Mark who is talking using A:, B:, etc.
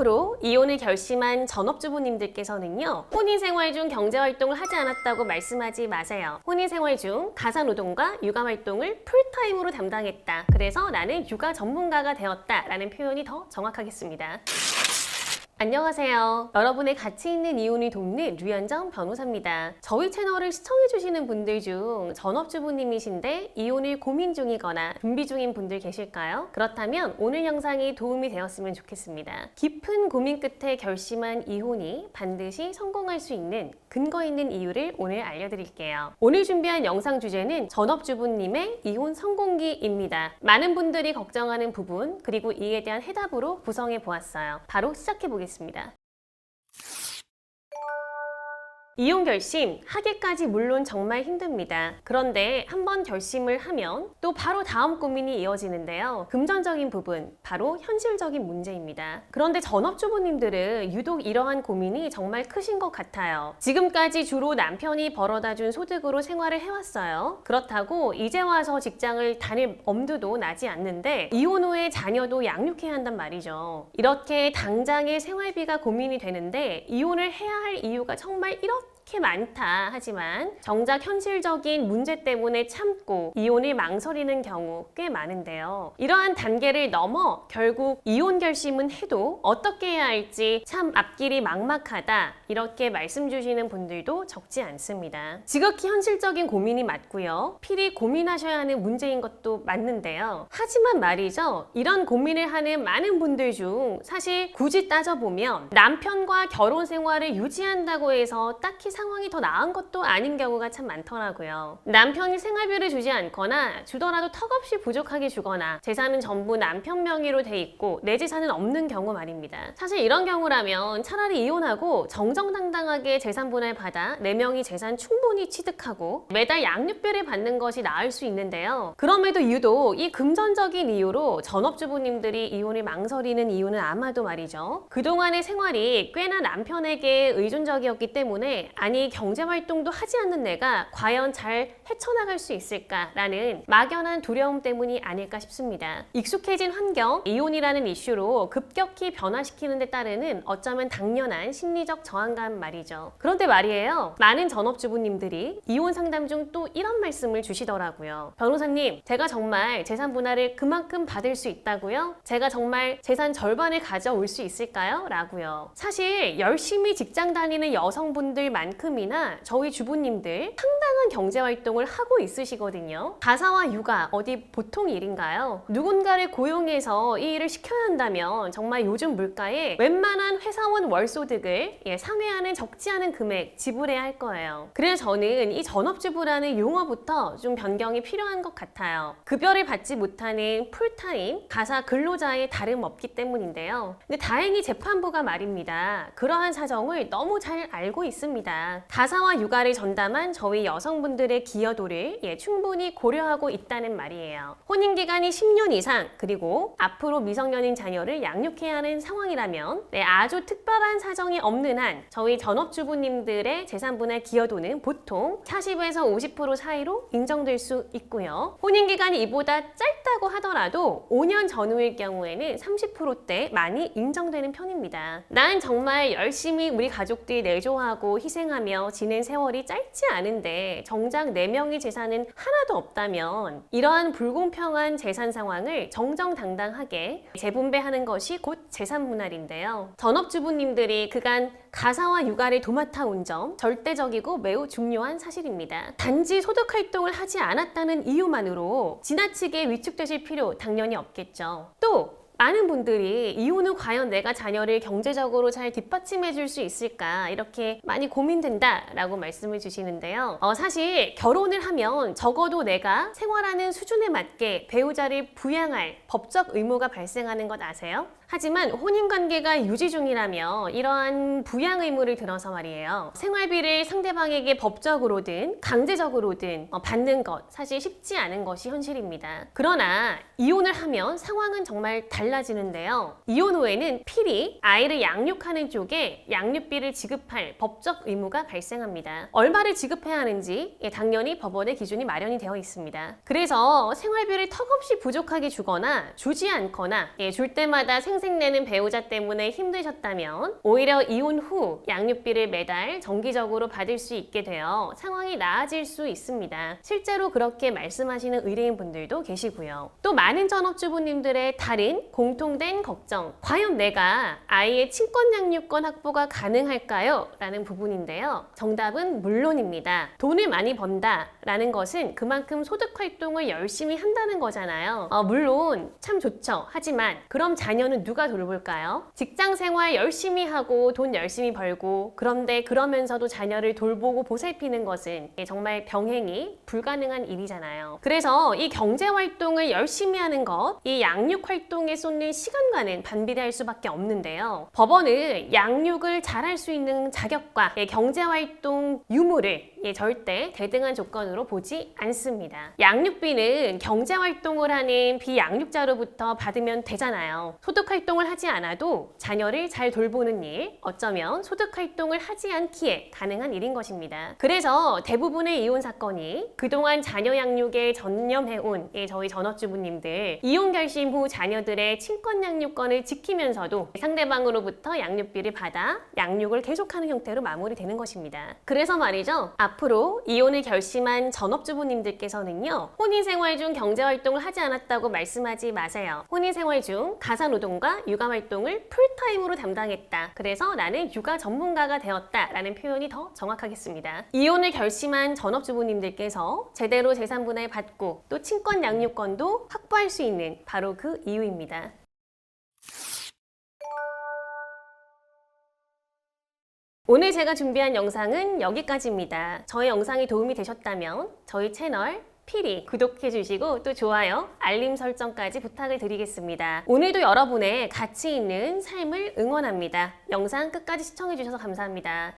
A: 앞으로 이혼을 결심한 전업주부님들께서는요, 혼인 생활 중 경제 활동을 하지 않았다고 말씀하지 마세요. 혼인 생활 중 가사 노동과 육아 활동을 풀타임으로 담당했다. 그래서 나는 육아 전문가가 되었다. 라는 표현이 더 정확하겠습니다. 안녕하세요. 여러분의 가치 있는 이혼을 돕는 류현정 변호사입니다. 저희 채널을 시청해주시는 분들 중 전업주부님이신데 이혼을 고민 중이거나 준비 중인 분들 계실까요? 그렇다면 오늘 영상이 도움이 되었으면 좋겠습니다. 깊은 고민 끝에 결심한 이혼이 반드시 성공할 수 있는 근거 있는 이유를 오늘 알려드릴게요. 오늘 준비한 영상 주제는 전업주부님의 이혼 성공기입니다. 많은 분들이 걱정하는 부분 그리고 이에 대한 해답으로 구성해 보았어요. 바로 시작해 보겠습니다. 있습니다. 이혼 결심 하기까지 물론 정말 힘듭니다. 그런데 한번 결심을 하면 또 바로 다음 고민이 이어지는데요. 금전적인 부분, 바로 현실적인 문제입니다. 그런데 전업주부님들은 유독 이러한 고민이 정말 크신 것 같아요. 지금까지 주로 남편이 벌어다 준 소득으로 생활을 해왔어요. 그렇다고 이제 와서 직장을 다닐 엄두도 나지 않는데 이혼 후에 자녀도 양육해야 한단 말이죠. 이렇게 당장의 생활비가 고민이 되는데 이혼을 해야 할 이유가 정말 이렇게 많다 하지만 정작 현실적인 문제 때문에 참고 이혼을 망설이는 경우 꽤 많은데요. 이러한 단계를 넘어 결국 이혼 결심은 해도 어떻게 해야 할지 참 앞길이 막막하다 이렇게 말씀 주시는 분들도 적지 않습니다. 지극히 현실적인 고민이 맞고요. 필히 고민하셔야 하는 문제인 것도 맞는데요. 하지만 말이죠. 이런 고민을 하는 많은 분들 중 사실 굳이 따져보면 남편과 결혼 생활을 유지한다고 해서 딱히 상황이 더 나은 것도 아닌 경우가 참 많더라고요. 남편이 생활비를 주지 않거나 주더라도 턱없이 부족하게 주거나 재산은 전부 남편 명의로 돼 있고 내 재산은 없는 경우 말입니다. 사실 이런 경우라면 차라리 이혼하고 정정당당하게 재산 분할 받아 내 명의 재산 충분히 취득하고 매달 양육비를 받는 것이 나을 수 있는데요. 그럼에도 유독 이 금전적인 이유로 전업주부님들이 이혼을 망설이는 이유는 아마도 말이죠. 그동안의 생활이 꽤나 남편에게 의존적이었기 때문에 아니 경제 활동도 하지 않는 내가 과연 잘 헤쳐나갈 수 있을까라는 막연한 두려움 때문이 아닐까 싶습니다. 익숙해진 환경, 이혼이라는 이슈로 급격히 변화시키는 데 따르는 어쩌면 당연한 심리적 저항감 말이죠. 그런데 말이에요. 많은 전업주부님들이 이혼 상담 중 또 이런 말씀을 주시더라고요. 변호사님, 제가 정말 재산 분할을 그만큼 받을 수 있다고요? 제가 정말 재산 절반을 가져올 수 있을까요? 라고요. 사실 열심히 직장 다니는 여성분들 만큼이나 저희 주부님들 상당한 경제 활동을 하고 있으시거든요. 가사와 육아 어디 보통 일인가요? 누군가를 고용해서 이 일을 시켜야 한다면 정말 요즘 물가에 웬만한 회사원 월소득을 예, 상회하는 적지 않은 금액 지불해야 할 거예요. 그래서 저는 이 전업주부라는 용어부터 좀 변경이 필요한 것 같아요. 급여를 받지 못하는 풀타임 가사 근로자의 다름 없기 때문인데요. 근데 다행히 재판부가 말입니다. 그러한 사정을 너무 잘 알고 있습니다. 가사와 육아를 전담한 저희 여성분들의 기여도를 예, 충분히 고려하고 있다는 말이에요. 혼인 기간이 10년 이상 그리고 앞으로 미성년인 자녀를 양육해야 하는 상황이라면 네, 아주 특별한 사정이 없는 한 저희 전업주부님들의 재산 분할 기여도는 보통 40에서 50% 사이로 인정될 수 있고요. 혼인 기간이 이보다 짧다고 하더라도 5년 전후일 경우에는 30%대 많이 인정되는 편입니다. 난 정말 열심히 우리 가족들이 내조하고 희생 하며 지낸 세월이 짧지 않은데 정작 4명의 재산은 하나도 없다면 이러한 불공평한 재산 상황을 정정당당하게 재분배하는 것이 곧 재산 분할인데요. 전업주부님들이 그간 가사와 육아를 도맡아 온 점 절대적이고 매우 중요한 사실입니다. 단지 소득 활동을 하지 않았다는 이유만으로 지나치게 위축되실 필요 당연히 없겠죠. 또 많은 분들이 이혼 후 과연 내가 자녀를 경제적으로 잘 뒷받침해 줄 수 있을까 이렇게 많이 고민된다 라고 말씀을 주시는데요. 어, 사실 결혼을 하면 적어도 내가 생활하는 수준에 맞게 배우자를 부양할 법적 의무가 발생하는 것 아세요? 하지만 혼인 관계가 유지 중이라면 이러한 부양 의무를 들어서 말이에요. 생활비를 상대방에게 법적으로든 강제적으로든 어, 받는 것 사실 쉽지 않은 것이 현실입니다. 그러나 이혼을 하면 상황은 정말 달라지는데요. 이혼 후에는 필히 아이를 양육하는 쪽에 양육비를 지급할 법적 의무가 발생합니다. 얼마를 지급해야 하는지 예, 당연히 법원의 기준이 마련이 되어 있습니다. 그래서 생활비를 턱없이 부족하게 주거나 주지 않거나 예, 줄 때마다 생 생내는 배우자 때문에 힘드셨다면 오히려 이혼 후 양육비를 매달 정기적으로 받을 수 있게 되어 상황이 나아질 수 있습니다. 실제로 그렇게 말씀하시는 의뢰인 분들도 계시고요. 또 많은 전업주부님들의 다른 공통된 걱정. 과연 내가 아이의 친권 양육권 확보가 가능할까요? 라는 부분인데요. 정답은 물론입니다. 돈을 많이 번다 라는 것은 그만큼 소득 활동을 열심히 한다는 거잖아요. 어, 물론 참 좋죠. 하지만 그럼 자녀는 누가 돌볼까요? 직장 생활 열심히 하고 돈 열심히 벌고 그런데 그러면서도 자녀를 돌보고 보살피는 것은 정말 병행이 불가능한 일이잖아요. 그래서 이 경제 활동을 열심히 하는 것, 이 양육 활동에 쏟는 시간과는 반비례할 수밖에 없는데요. 법원은 양육을 잘할 수 있는 자격과 예, 경제 활동 유무를 예, 절대 대등한 조건으로 보지 않습니다. 양육비는 경제 활동을 하는 비양육자로부터 받으면 되잖아요. 소득 활동을 하지 않아도 자녀를 잘 돌보는 일, 어쩌면 소득 활동을 하지 않기에 가능한 일인 것입니다. 그래서 대부분의 이혼 사건이 그동안 자녀 양육에 전념해온 예, 저희 전업주부님들 이혼 결심 후 자녀들의 친권 양육권을 지키면서도 상대방으로부터 양육비를 받아 양육을 계속하는 형태로 마무리되는 것입니다. 그래서 말이죠. 앞으로 이혼을 결심한 전업주부님들께서는요. 혼인 생활 중 경제 활동을 하지 않았다고 말씀하지 마세요. 혼인 생활 중 가사 노동과 육아 활동을 풀타임으로 담당했다. 그래서 나는 육아 전문가가 되었다 라는 표현이 더 정확하겠습니다. 이혼을 결심한 전업주부님들께서 제대로 재산분할 받고 또 친권 양육권도 확보할 수 있는 바로 그 이유입니다. 오늘 제가 준비한 영상은 여기까지입니다. 저의 영상이 도움이 되셨다면 저희 채널 필히 구독해 주시고 또 좋아요, 알림 설정까지 부탁을 드리겠습니다. 오늘도 여러분의 가치 있는 삶을 응원합니다. 영상 끝까지 시청해 주셔서 감사합니다.